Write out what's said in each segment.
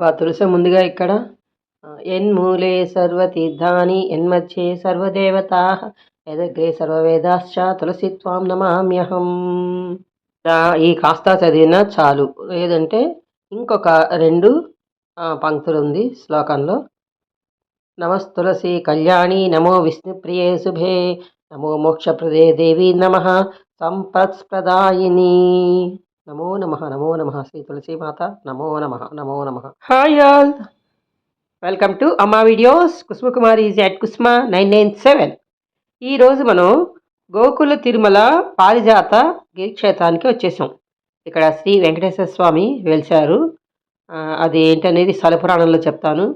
అబ్బా తులసి ముందుగా ఇక్కడ. ఎన్మూలే సర్వతీర్థాని యన్మధ్యే సర్వదేవతా యదగ్రే సర్వవేదాశ్చ తులసి త్వాం నమామ్యహం. ఈ కాస్త చదివినా చాలు. లేదంటే ఇంకొక రెండు పంక్తులు ఉంది శ్లోకంలో. నమస్తులసి కళ్యాణి నమో విష్ణుప్రియే శుభే నమో మోక్షప్రదే దేవి నమ సంపత్స్ప్రదాయిని నమో నమ నమో నమ. శ్రీ తులసి మాత నమో నమ నమో నమ. Hi all. Welcome to Amma videos Kusumakumari is at Kusma nine nine seven ఈరోజు మనం గోకుల తిరుమల పారిజాత గిరిక్షేత్రానికి వచ్చేసాం. ఇక్కడ శ్రీ వెంకటేశ్వర స్వామి వెలిశారు. అది ఏంటనేది స్థల పురాణంలో చెప్తాను.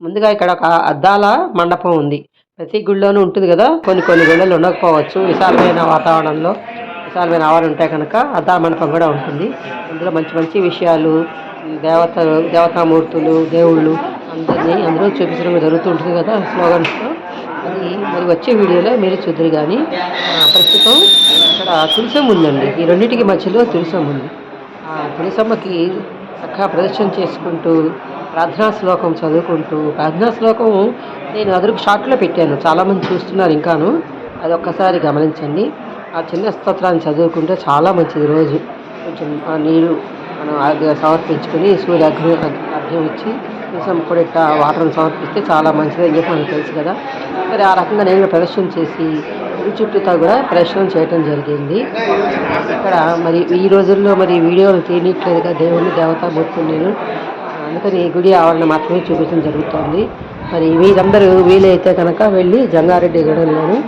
ముందుగా ఇక్కడ ఒక అద్దాల మండపం ఉంది. ప్రతి గుళ్ళోనూ ఉంటుంది కదా కొన్ని కొన్ని గుళ్ళలు ఉండకపోవచ్చు. విశాలమైన వాతావరణంలో విశాలమైన ఆవరణ ఉంటాయి కనుక అద్దాల మండపం కూడా ఉంటుంది. అందులో మంచి మంచి విషయాలు దేవతలు దేవతామూర్తులు దేవుళ్ళు అందరినీ అందరూ చూపించడం జరుగుతూ ఉంటుంది కదా స్లోగన్స్తో. అది మరి వచ్చే వీడియోలో మీరు చూద్దరు కానీ ప్రస్తుతం ఇక్కడ తులసమ్మ ఉందండి. ఈ రెండింటికి మధ్యలో తులసమ్మ ఉంది. ఆ తులసమ్మకి చక్కగా ప్రదర్శన చేసుకుంటూ ప్రార్థనా శ్లోకం చదువుకుంటూ ప్రార్థనా శ్లోకం నేను అదురుకు షార్ట్లో పెట్టాను. చాలామంది చూస్తున్నారు ఇంకాను. అది ఒక్కసారి గమనించండి. ఆ చిన్న స్తోత్రాన్ని చదువుకుంటే చాలా మంచిది రోజు. కొంచెం ఆ నీరు మనం సమర్పించుకొని సూర్య అర్ఘ్యం ఇచ్చి కొంచెం కూడా వాటర్ని సమర్పిస్తే చాలా మంచిది అని చెప్పి మనకు తెలుసు కదా. మరి ఆ రకంగా నేను ప్రదర్శన చేసి చుట్టూతో చుట్టూతా కూడా ప్రదర్శనం చేయడం జరిగింది. ఇక్కడ మరి ఈ రోజుల్లో మరి వీడియోలు తీయట్లేదుగా దేవుని దేవతామూర్తులు నేను. అందుకని ఈ గుడి ఆవరణ మాత్రమే చూపించడం జరుగుతోంది. మరి మీరందరూ వీలైతే కనుక వెళ్ళి జంగారెడ్డి గూడెంలోని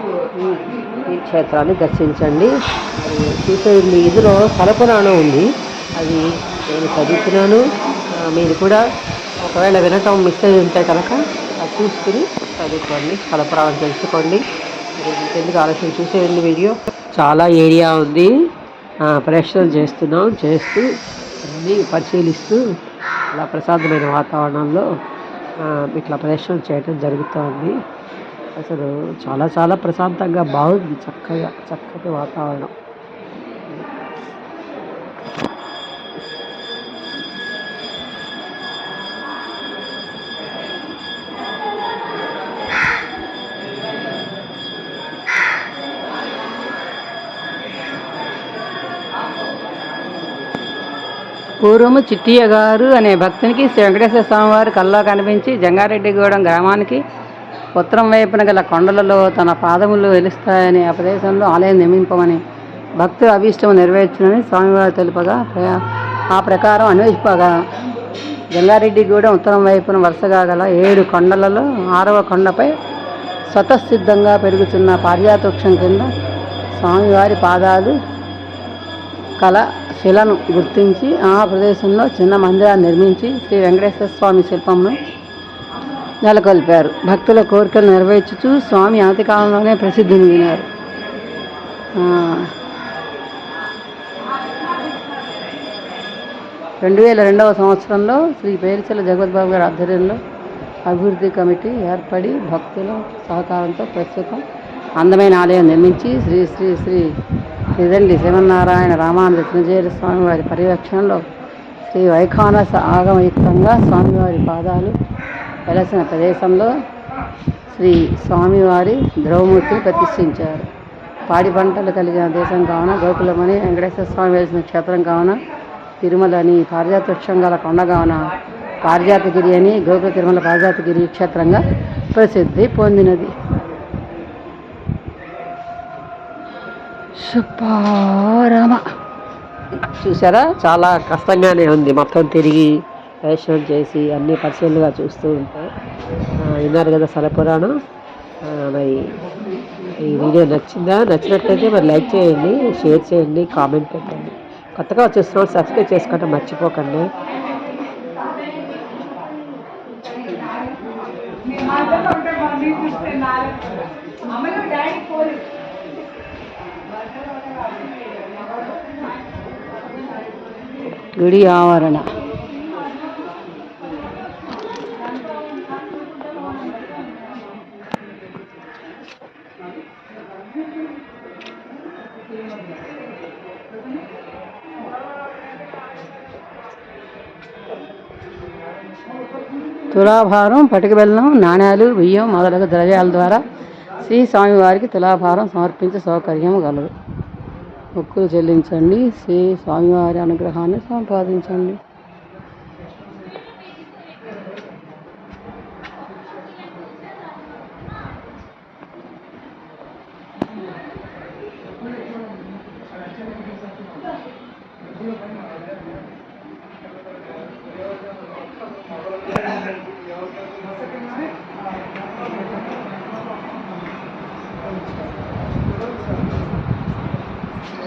క్షేత్రాన్ని దర్శించండి. మరి చూసే మీ ఎదురు ఉంది. అది నేను చదువుతున్నాను. మీరు కూడా ఒకవేళ వినటం మిస్ అయి ఉంటే కనుక అది చూసుకుని చదువుకోండి. స్థలపురాణం తెలుసుకోండి. ఎందుకు ఆలోచన ఆలస్యం? చూసేయండి వీడియో. చాలా ఏరియా ఉంది. ఆ, చేస్తున్నాం. చేస్తూ అన్నీ పరిశీలిస్తూ అలా ప్రశాంతమైన వాతావరణంలో ఇట్లా ప్రదర్శన చేయడం జరుగుతోంది. అసలు చాలా చాలా ప్రశాంతంగా బాగుంది చక్కగా చక్కటి వాతావరణం. పూర్వము చిట్టియ్య గారు అనే భక్తునికి శ్రీ వెంకటేశ్వర స్వామివారు కల్లో కనిపించి జంగారెడ్డిగూడెం గ్రామానికి ఉత్తరం వైపున గల కొండలలో తన పాదములు వెలుస్తాయని ఆ ప్రదేశంలో ఆలయం నిర్మింపమని భక్తుల అభీష్టం నెరవేర్చునని స్వామివారు తెలుపగా ఆ ప్రకారం అన్వేషిపగా జంగారెడ్డిగూడెం ఉత్తరం వైపున వరుసగా గల ఏడు కొండలలో ఆరవ కొండపై స్వతసిద్ధంగా పెరుగుతున్న పారిజాత కింద స్వామివారి పాదాలు కళ శిలను గుర్తించి ఆ ప్రదేశంలో చిన్న మందిరాన్ని నిర్మించి శ్రీ వెంకటేశ్వర స్వామి శిల్పంను నెలకొల్పారు. భక్తుల కోరికలు నెరవేర్చుతూ స్వామి ఆది ప్రసిద్ధిని ప్రసిద్ధి రెండు వేల రెండవ సంవత్సరంలో శ్రీ పేరిచల జగద్బాబు గారి ఆధ్వర్యంలో అభివృద్ధి కమిటీ ఏర్పడి భక్తుల సహకారంతో ప్రస్తుతం అందమైన ఆలయం నిర్మించి శ్రీ శ్రీ శ్రీ ఇదండి శివనారాయణ రామానంద స్వామి స్వామివారి పర్యవేక్షణలో శ్రీ వైఖానస ఆగమయుక్తంగా స్వామివారి పాదాలు వెలసిన ప్రదేశంలో శ్రీ స్వామివారి ద్రవమూర్తిని ప్రతిష్ఠించారు. పాడి పంటలు కలిగిన దేశం కావున గోకులమని వెంకటేశ్వర స్వామి వేసిన క్షేత్రం కావున తిరుమలని పారిజాత వృక్షం గల కొండ కావున పారిజాతగిరి అని గోకుల తిరుమల పారిజాతగిరి క్షేత్రంగా ప్రసిద్ధి పొందినది. సుపారమ చూసారా చాలా కష్టంగానే ఉంది. మొత్తం తిరిగి ప్రదర్శన చేసి అన్ని పరిశీలనగా చూస్తూ ఉంటే విన్నారు కదా సలపురాణం మరి ఈ వీడియో నచ్చిందా? నచ్చినట్లయితే మరి లైక్ చేయండి షేర్ చేయండి కామెంట్ పెట్టండి. కొత్తగా వచ్చేసిన వాళ్ళు సబ్స్క్రైబ్ చేసుకోవటం మర్చిపోకండి. గుడి ఆవరణ. తులాభారం పటిక బెల్లం నాణ్యాలు బియ్యం మొదలగు ద్రవ్యాల ద్వారా శ్రీ స్వామివారికి తులాభారం సమర్పించే సౌకర్యం కలదు మొక్కులు చెల్లించండి. శ్రీ స్వామివారి అనుగ్రహాన్ని సంపాదించండి.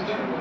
Gracias.